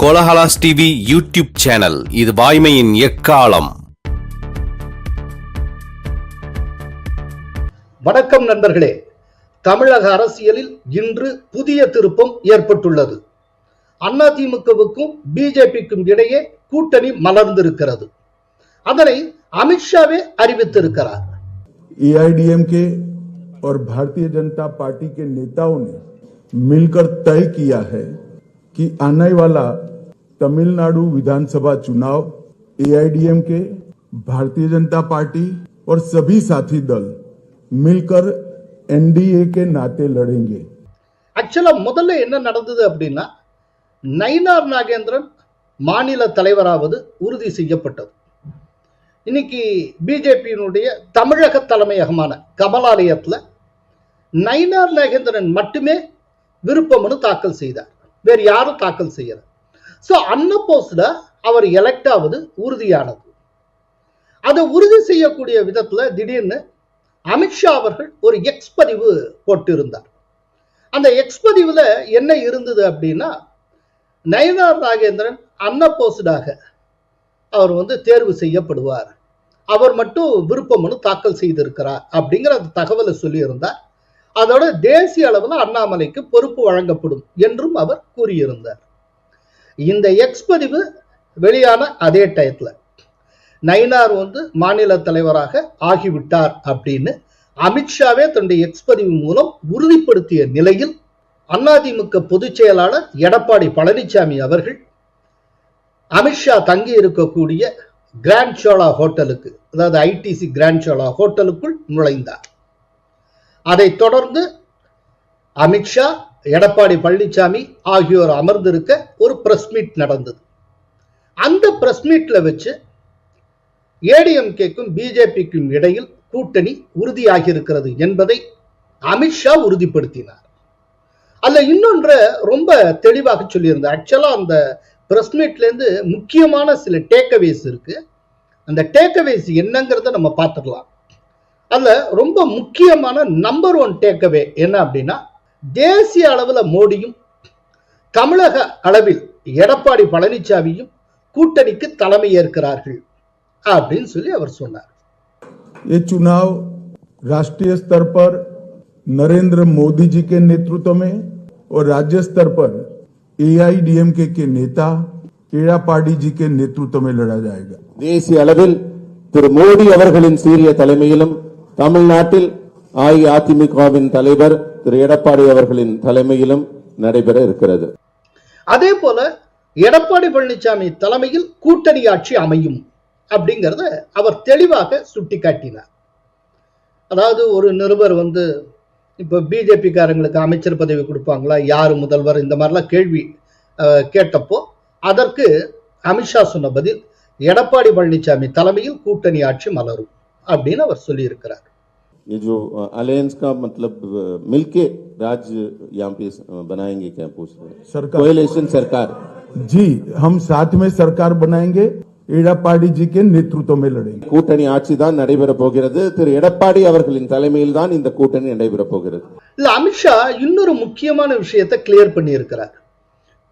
Kolahalas TV YouTube channel இது வாய்மையின் எக்காலம் வணக்கம் நண்பர்களே தமிழக அரசியலில் இன்று புதிய திருப்பம் ஏற்பட்டுள்ளது அதிமுகவுக்கும் பிஜேபிக்கும் இடையே கூட்டணி மலர்ந்திருக்கிறது அதனை அமித்ஷாவே அறிவித்திருக்கிறார் एआईडीएमके और भारतीय जनता पार्टी के नेताओं ने मिलकर तय किया है कि आने वाला तमिलनाडु विधानसभा चुनाव एआईडीएमके भारतीय जनता पार्टी और सभी साथी दल मिलकर एनडीए के नाते लड़ेंगे ஆக்சுவலா முதல்ல என்ன நடந்தது அப்படின்னா நயினார் நாகேந்திரன் மாநில தலைவராவது உறுதி செய்யப்பட்டது இன்னைக்கு பிஜேபியினுடைய தமிழக தலைமையகமான கமலாலயத்துல நயினார் நாகேந்திரன் மட்டுமே விருப்ப மனு தாக்கல் செய்தார் வேறு யாரும் தாக்கல் செய்யல ஸோ அன்னபோஸ்ல அவர் எலெக்ட் ஆவது உறுதியானது. அதை உறுதி செய்யக்கூடிய விதத்துல திடீர்னு அமித்ஷா அவர்கள் ஒரு எக்ஸ் பதிவு போட்டிருந்தார். அந்த எக்ஸ் பதிவுல என்ன இருந்தது அப்படின்னா நயனார் நாகேந்திரன் அன்னபோஸ்டாக அவர் வந்து தேர்வு செய்யப்படுவார். அவர் மட்டும் விருப்ப மனு தாக்கல் செய்திருக்கிறார் அப்படிங்கிற அந்த தகவலை சொல்லியிருந்தார். அதோட தேசிய அளவில் அண்ணாமலைக்கு பொறுப்பு வழங்கப்படும் என்றும் அவர் கூறியிருந்தார். இந்த எக்ஸ் பதிவு வெளியான அதே டயத்தில் நயினார் வந்து மாநில தலைவராக ஆகிவிட்டார் அப்படின்னு அமித்ஷாவே தன்னுடைய எக்ஸ் பதிவு மூலம் உறுதிப்படுத்திய நிலையில் அதிமுக பொதுச் செயலாளர் எடப்பாடி பழனிசாமி அவர்கள் அமித்ஷா தங்கி இருக்கக்கூடிய கிராண்ட் சோலா ஹோட்டலுக்கு அதாவது ஐடிசி கிராண்ட் சோலா ஹோட்டலுக்குள் நுழைந்தார். அதைத் தொடர்ந்து அமித்ஷா எடப்பாடி பழனிசாமி ஆகியோர் அமர்ந்திருக்க ஒரு பிரஸ் மீட் நடந்தது. அந்த பிரஸ் மீட்ல வச்சு ஏடிஎம்கேக்கும் பிஜேபிக்கும் இடையில் கூட்டணி உறுதியாகி இருக்கிறது என்பதை அமித்ஷா உறுதிப்படுத்தினார். அல்ல இன்னொன்று ரொம்ப தெளிவாக சொல்லியிருந்தார் ஆக்சுவலா அந்த பிரஸ் மீட்லேருந்து முக்கியமான சில டேக்அவேஸ் இருக்கு. அந்த டேக்அவேஸ் என்னங்கிறத நம்ம பார்த்துக்கலாம் அதுல ரொம்ப முக்கியமான நம்பர் ஒன் டேக்அவே என்ன அப்படின்னா தேசிய அளவில் மோடியும் தமிழக அளவில் எடப்பாடி பழனிசாமியும் கூட்டணிக்கு தலைமை ஏற்கிறார்கள் அப்படின்னு சொல்லி அவர் சொன்னார் ये चुनाव राष्ट्रीय स्तर पर नरेंद्र मोदी जी के नेतृत्व में और राज्य स्तर पर एआईडीएमके के नेता एड़ापाडी जी के नेतृत्व में लड़ा जाएगा தேசிய அளவில் திரு மோடி அவர்களின் சீரிய தலைமையிலும் தமிழ்நாட்டில் அஇஅதிமுகவின் தலைவர் திரு எடப்பாடி அவர்களின் தலைமையிலும் நடைபெற இருக்கிறது. அதே போல எடப்பாடி பழனிசாமி தலைமையில் கூட்டணி ஆட்சி அமையும் அப்படிங்கிறத அவர் தெளிவாக சுட்டிக்காட்டினார். அதாவது ஒரு நிருபர் வந்து இப்போ பிஜேபி காரங்களுக்கு அமைச்சர் பதவி கொடுப்பாங்களா யார் முதல்வர் இந்த மாதிரிலாம் கேள்வி கேட்டப்போ அதற்கு அமித்ஷா சொன்ன பதில் எடப்பாடி பழனிசாமி தலைமையில் கூட்டணி ஆட்சி மலரும் அப்படின்னு அவர் சொல்லியிருக்கிறார். ये जो अलायंस का मतलब अ, मिलके राज्य यहाँ पे अ, बनाएंगे क्या पूछ रहे हैं सरकार कोएलिशन सरकार जी हम साथ में सरकार बनाएंगे एड़ापाडी जी के नेतृत्व में लड़ेंगे கூட்டணி ஆட்சி தான் நடைபெற போகிறது திரு எடப்பாடி அவர்களின் தலைமையில் தான் இந்த கூட்டணி நடைபெற போகிறது இல்ல அமித்ஷா இன்னொரு முக்கியமான விஷயத்தை கிளியர் பண்ணியிருக்கிறார்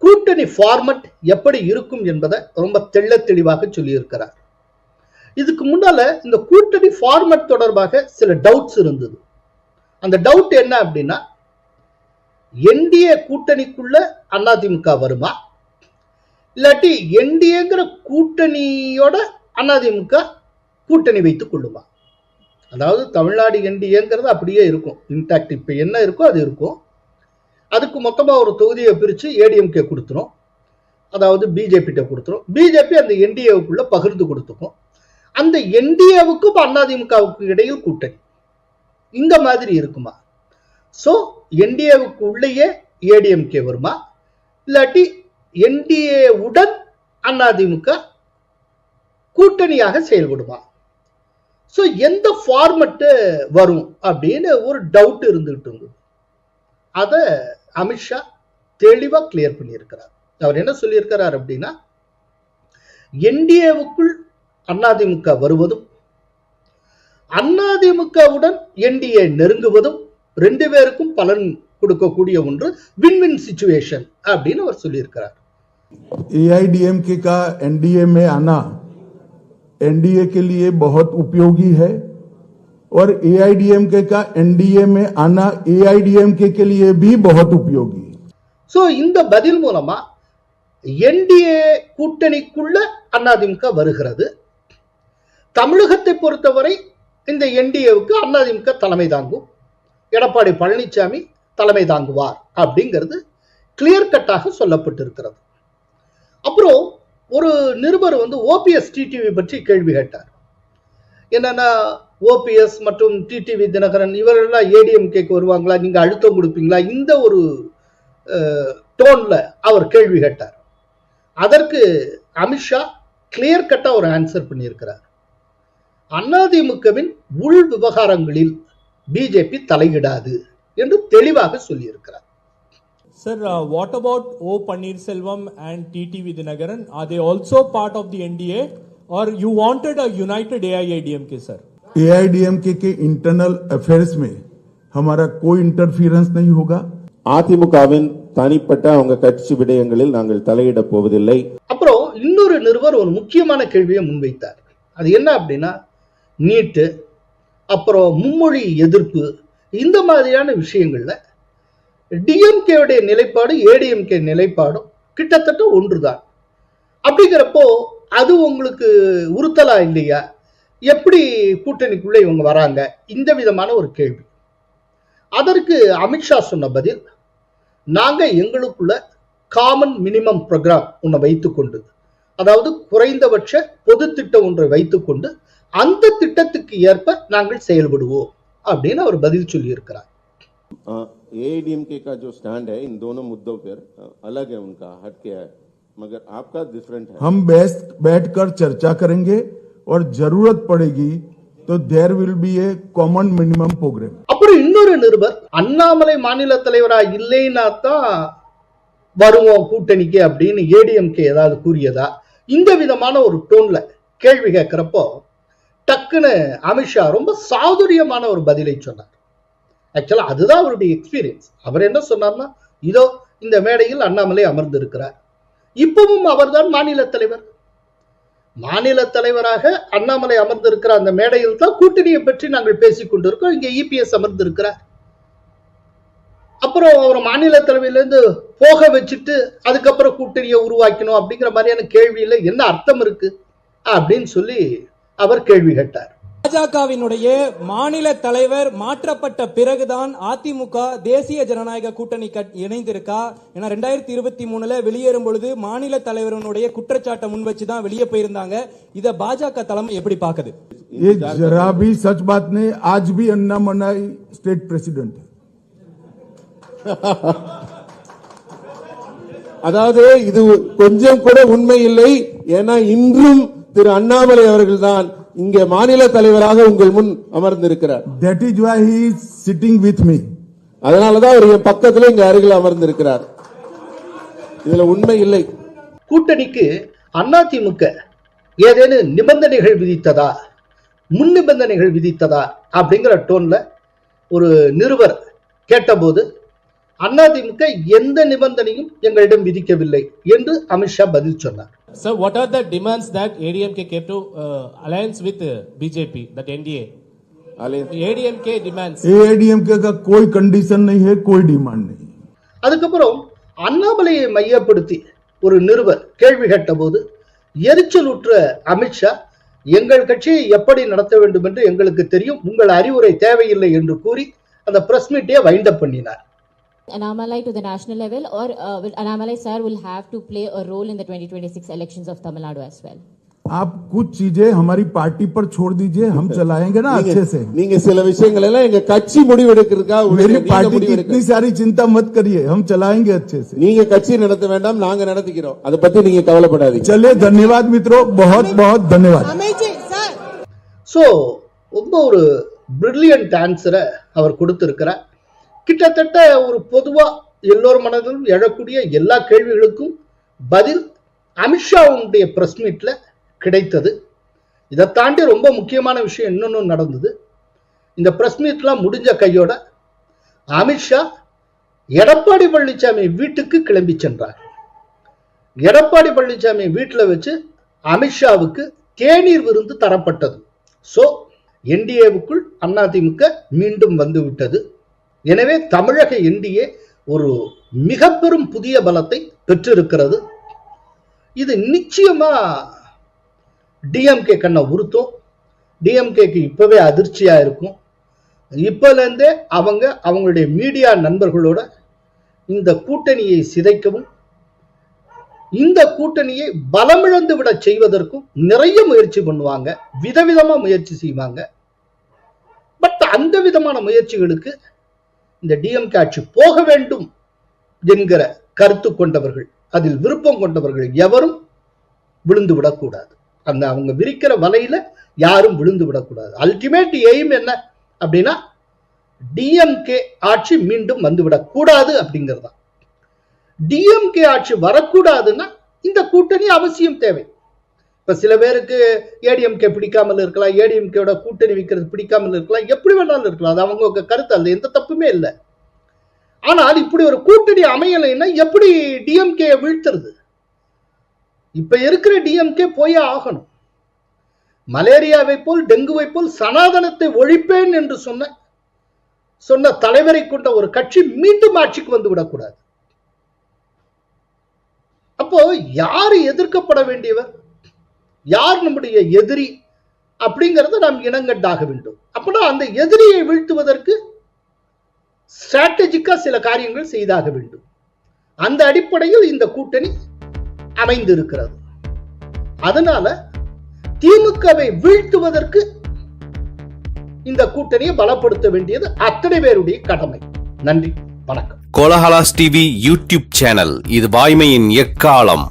கூட்டணி ஃபார்மட் எப்படி இருக்கும் என்பதை ரொம்ப தெள்ள தெளிவாக சொல்லியிருக்கிறார் இதுக்கு முன்னால இந்த கூட்டணி ஃபார்மட் தொடர்பாக சில டவுட்ஸ் இருந்தது. அந்த டவுட் என்ன அப்படின்னா என்டிஏ கூட்டணிக்குள்ள அதிமுக வருமா? இல்லாட்டி என்டிஏங்கிற கூட்டணியோட அதிமுக கூட்டணி வைத்துக் கொள்ளுமா? அதாவது தமிழ்நாடு என்டிஏங்கிறது அப்படியே இருக்கும். இன்டாக்ட் இப்போ என்ன இருக்கோ அது இருக்கும். அதுக்கு மொத்தமாக ஒரு தொகுதியை பிரித்து ஏடிஎம்கே கொடுத்துரும். அதாவது பிஜேபிகிட்ட கொடுத்துரும். பிஜேபி அந்த என்டிஏவுக்குள்ள பகிர்ந்து கொடுத்துக்கும். அந்த என்டிஏவுக்கும் அதிமுகவுக்கு இடையில் கூட்டணி. இந்த மாதிரி இருக்குமா? ஸோ என்டிஏவுக்கு உள்ளேயே ஏடிஎம்கே வருமா? இல்லாட்டி என்டிஏவுடன் அதிமுக கூட்டணியாக செயல்படுமா? ஸோ எந்த ஃபார்மட்டு வரும் அப்படின்னு ஒரு டவுட் இருந்துகிட்டு இருந்தது. அதை அமித்ஷா தெளிவாக கிளியர் பண்ணியிருக்கிறார். அவர் என்ன சொல்லியிருக்கிறார் அப்படின்னா என்டிஏவுக்குள் அதிமுக வருவதும் அதிமுகவுடன் என்டிஏ நெருங்குவதும் ரெண்டு பேருக்கும் பலன் கொடுக்கக்கூடிய ஒன்று வின் வின் சுச்சுவேஷன் அப்படின்னு அவர் சொல்லியிருக்கிறார் एआईडीएमके का एनडीए में आना एनडीए के लिए बहुत उपयोगी है और एआईडीएमके का एनडीए में आना एआईडीएमके के लिए भी बहुत उपयोगी है சோ இந்த பதில் மூலமா என்டிஏ கூட்டணிக்குள்ள அதிமுக வருகிறது தமிழகத்தை பொறுத்தவரை இந்த என்டிஏவுக்கு அதிமுக தலைமை தாங்கும். எடப்பாடி பழனிசாமி தலைமை தாங்குவார் அப்படிங்கிறது கிளியர் கட்டாக சொல்லப்பட்டிருக்கிறது. அப்புறம் ஒரு நிருபர் வந்து ஓபிஎஸ் டிடிவி பற்றி கேள்வி கேட்டார். என்னன்னா ஓபிஎஸ் மற்றும் டிடிவி தினகரன் இவரெல்லாம் ஏடிஎம்கேக்கு வருவாங்களா? நீங்க அழுத்தம் கொடுப்பீங்களா? இந்த ஒரு டோன்ல அவர் கேள்வி கேட்டார். அதற்கு அமித்ஷா கிளியர் கட்டா ஒரு ஆன்சர் பண்ணியிருக்கிறார். அதிமுகவின் உள் விவகாரங்களில் பிஜேபி தலையிடாது என்று தெளிவாக சொல்லியிருக்கிறார் Sir, uh, what about O Pannirselvam and TTV Dinagaran? Are they also part of the NDA or you wanted a united AIADMK, sir? AIADMK के इंटरनल अफेयर्स में हमारा कोई इंटरफियरेंस नहीं होगा அதிமுகவின் தனிப்பட்ட அவங்க கட்சி விடயங்களில் நாங்கள் தலையிடப் போவதில்லை அப்புறம் இன்னொரு நிருபர் ஒரு முக்கியமான கேள்வியை முன்வைத்தார் அது என்ன அப்படின்னா நீட்டு அப்புறம் மும்மொழி எதிர்ப்பு இந்த மாதிரியான விஷயங்கள்ல டிஎம்கேவுடைய நிலைப்பாடு ஏடிஎம்கே நிலைப்பாடும் கிட்டத்தட்ட ஒன்றுதான். அப்படிங்கிறப்போ அது உங்களுக்கு உறுத்தலா இல்லையா? எப்படி கூட்டணிக்குள்ள இவங்க வராங்க? இந்த விதமான ஒரு கேள்வி. அதற்கு அமித்ஷா சொன்ன பதில் நாங்க எங்களுக்குள்ள காமன் மினிமம் ப்ரோக்ராம் ஒன்றை வைத்துக்கொண்டு அதாவது குறைந்தபட்ச பொது திட்டம் ஒன்றை வைத்துக்கொண்டு அந்த திட்டத்துக்கு ஏற்ப நாங்கள் செயல்படுவோம் அப்படின்னு அவர் பதில் சொல்லியிருக்கிறார் एआईडीएमके का जो स्टैंड है इन दोनों मुद्दों पर अ, अलग है उनका हटके है मगर आपका डिफरेंट है हम बैठ बैठकर चर्चा करेंगे और जरूरत पड़ेगी तो there will be a common minimum programme அப்புறம் இன்னொரு நிருபர் அண்ணாமலை மாநில தலைவரா இல்லைன்னா தான் வருவோம் கூட்டணிக்கு அப்படின்னு ஏடிஎம்கே ஏதாவது கூறியதா இந்த விதமான ஒரு டோன்ல கேள்வி கேட்கிறப்போ டக்குன்னு அமித்ஷா ரொம்ப சாதுரியமான ஒரு பதிலை சொன்னார். ஆக்சுவலாக அதுதான் அவருடைய எக்ஸ்பீரியன்ஸ் அவர் என்ன சொன்னார்னா இதோ இந்த மேடையில் அண்ணாமலை அமர்ந்திருக்கிறார். இப்பவும் அவர்தான் மாநில தலைவர். மாநில தலைவராக அண்ணாமலை அமர்ந்திருக்கிற அந்த மேடையில் தான் கூட்டணியை பற்றி நாங்கள் பேசிக் கொண்டிருக்கோம் இங்க இபிஎஸ் அமர்ந்திருக்கிறார். அப்புறம் அவர் மாநில தலைமையிலேருந்து போக வச்சுட்டு அதுக்கப்புறம் கூட்டணியை உருவாக்கணும் அப்படிங்கிற மாதிரியான கேள்வியில் என்ன அர்த்தம் இருக்கு? அப்படின்னு சொல்லி அவர் கேள்வி கேட்டார் பாஜகவினுடைய மாநில தலைவர் மாற்றப்பட்ட பிறகுதான் அதிமுக தேசிய ஜனநாயக கூட்டணி கட்- இணைந்திருக்கா ஏன்னா ரெண்டாயிரத்தி இருபத்தி மூணுல வெளியேறும் பொழுது மாநில தலைவரனுடைய குற்றச்சாட்டை முன் வச்சு தான் வெளியே போயிருந்தாங்க இத பாஜக தலைமை எப்படி பாக்குது ये जरा भी सच बात नहीं आज भी अन्ना मनाई स्टेट प्रेसिडेंट है அதாவது இது கொஞ்சம் கூட உண்மை இல்லை ஏன்னா இன்றும் திரு அண்ணாமலை அவர்கள் தான் இங்கே மாநில தலைவராக உங்கள் முன் அமர்ந்திருக்கிறார். That is why he is sitting with me அதனாலதான் அவர் என் பக்கத்துல இங்க அருகில் அமர்ந்திருக்கிறார். இதுல உண்மை இல்லை. கூட்டணிக்கு அதிமுக ஏதேனும் நிபந்தனைகள் விதித்ததா? முன் நிபந்தனைகள் விதித்ததா? அப்படிங்கிற டோன்ல ஒரு நிறுவர் கேட்டபோது அதிமுக எந்த நிபந்தனையும் எங்களிடம் விதிக்கவில்லை என்று அமித்ஷா பதில் சொன்னார் Sir, what are the demands that ADMK came to uh, alliance with uh, BJP, that NDA? அலை- ADMK demands. एआईडीएमके का कोई कंडीशन नहीं है कोई डिमांड नहीं அதுக்கப்புறம் அண்ணாமலையை மையப்படுத்தி ஒரு நிருபர் கேள்வி கேட்டபோது எரிச்சலுற்ற அமித்ஷா எங்கள் கட்சியை எப்படி நடத்த வேண்டும் என்று எங்களுக்கு தெரியும் உங்கள் அறிவுரை தேவையில்லை என்று கூறி அந்த பிரஸ் மீட்டையே வைண்டப் பண்ணினார் Annamalai to the national level, or uh, will Annamalai sir will have to play a role in the 2026 elections of Tamil Nadu as well? आप कुछ चीजें हमारी पार्टी पर छोड़ दीजिए हम चलाएंगे ना अच्छे से நீங்க சில விஷயங்கள் எல்லாம் எங்க கட்சி முடிவெடுக்கிறதுக்காக मेरी விடுங்க. நீங்க पार्टी की முடிவெடுக்க इतनी सारी चिंता मत करिए हम चलाएंगे अच्छे से நீங்க கட்சி நடத்த வேண்டாம் நாங்க நடத்திக்கிறோம் அதை பத்தி நீங்க கவலைப்படாதீங்க चलिए धन्यवाद मित्रों बहुत बहुत धन्यवाद ஸோ ரொம்ப ஒரு பிரில்லியன்ட் ஆன்சரை அவர் கொடுத்திருக்கிறார் கிட்டத்தட்ட ஒரு பொதுவா எல்லோர் மனதிலும் எழக்கூடிய எல்லா கேள்விகளுக்கும் பதில் அமித்ஷாவுடைய பிரஸ் மீட்ல கிடைத்தது. இதை தாண்டி ரொம்ப முக்கியமான விஷயம் இன்னொன்று நடந்தது. இந்த பிரஸ் மீட்லாம் முடிஞ்ச கையோட அமித்ஷா எடப்பாடி பழனிசாமி வீட்டுக்கு கிளம்பி சென்றார். எடப்பாடி பழனிசாமி வீட்டில் வச்சு அமித்ஷாவுக்கு தேநீர் விருந்து தரப்பட்டது. சோ என்டிஏவுக்குள் அதிமுக மீண்டும் வந்து விட்டது. எனவே தமிழக என்டிஏ ஒரு மிக பெரும் புதிய பலத்தை பெற்றிருக்கிறது. இது நிச்சயமா டிஎம்கே கண்ணை உறுத்தும் டிஎம்கேக்கு இப்பவே அதிர்ச்சியா இருக்கும். இப்போலேருந்தே அவங்க அவங்களுடைய மீடியா நண்பர்களோட இந்த கூட்டணியை சிதைக்கவும் இந்த கூட்டணியை பலமிழந்து விட செய்வதற்கும் நிறைய முயற்சி பண்ணுவாங்க. விதவிதமா முயற்சி செய்வாங்க. பட் அந்த விதமான முயற்சிகளுக்கு இந்த டிஎம்கே ஆட்சி போக வேண்டும் என்கிற கருத்து கொண்டவர்கள் அதில் விருப்பம் கொண்டவர்கள் எவரும் விழுந்து விடக்கூடாது. அந்த அவங்க விரிக்கிற வலையில யாரும் விழுந்து விடக்கூடாது. அல்டிமேட் எய்ம் என்ன அப்படின்னா டிஎம்கே ஆட்சி மீண்டும் வந்துவிடக்கூடாது அப்படிங்கிறது தான் டிஎம்கே ஆட்சி வரக்கூடாதுன்னா இந்த கூட்டணி அவசியம் தேவை. இப்ப சில பேருக்கு ஏடிஎம்கே பிடிக்காமல் இருக்கலாம் ஏடிஎம்கேட கூட்டணி வைக்கிறது பிடிக்காமல் இருக்கலாம் எப்படி வேணாலும் இருக்கலாம். அது அவங்க கருத்து அல்ல எந்த தப்புமே இல்லை. ஆனால் இப்படி ஒரு கூட்டணி அமையலைன்னா எப்படி டிஎம்கே வீழ்த்துறது? இப்ப இருக்கிற டிஎம்கே போயே ஆகணும். மலேரியாவை போல் டெங்குவை போல் சனாதனத்தை ஒழிப்பேன் என்று சொன்ன சொன்ன தலைவரை கொண்ட ஒரு கட்சி மீண்டும் ஆட்சிக்கு வந்து விடக்கூடாது. அப்போ யாரு எதிர்க்கப்பட வேண்டியவர்? யார் நம்முடைய எதிரி அப்படிங்கிறத நாம் இனங்கண்டாக வேண்டும். அப்படின்னா அந்த எதிரியை வீழ்த்துவதற்கு ஸ்ட்ராட்டஜிக்கா சில காரியங்கள் செய்தாக வேண்டும். அந்த அடிப்படையில் இந்த கூட்டணி அமைந்திருக்கிறது. அதனால திமுகவை வீழ்த்துவதற்கு இந்த கூட்டணியை பலப்படுத்த வேண்டியது அத்தனை பேருடைய கடமை. நன்றி வணக்கம். கோலஹலாஸ் டிவி யூடியூப் சேனல் இது வாய்மையின் எக்காலம்.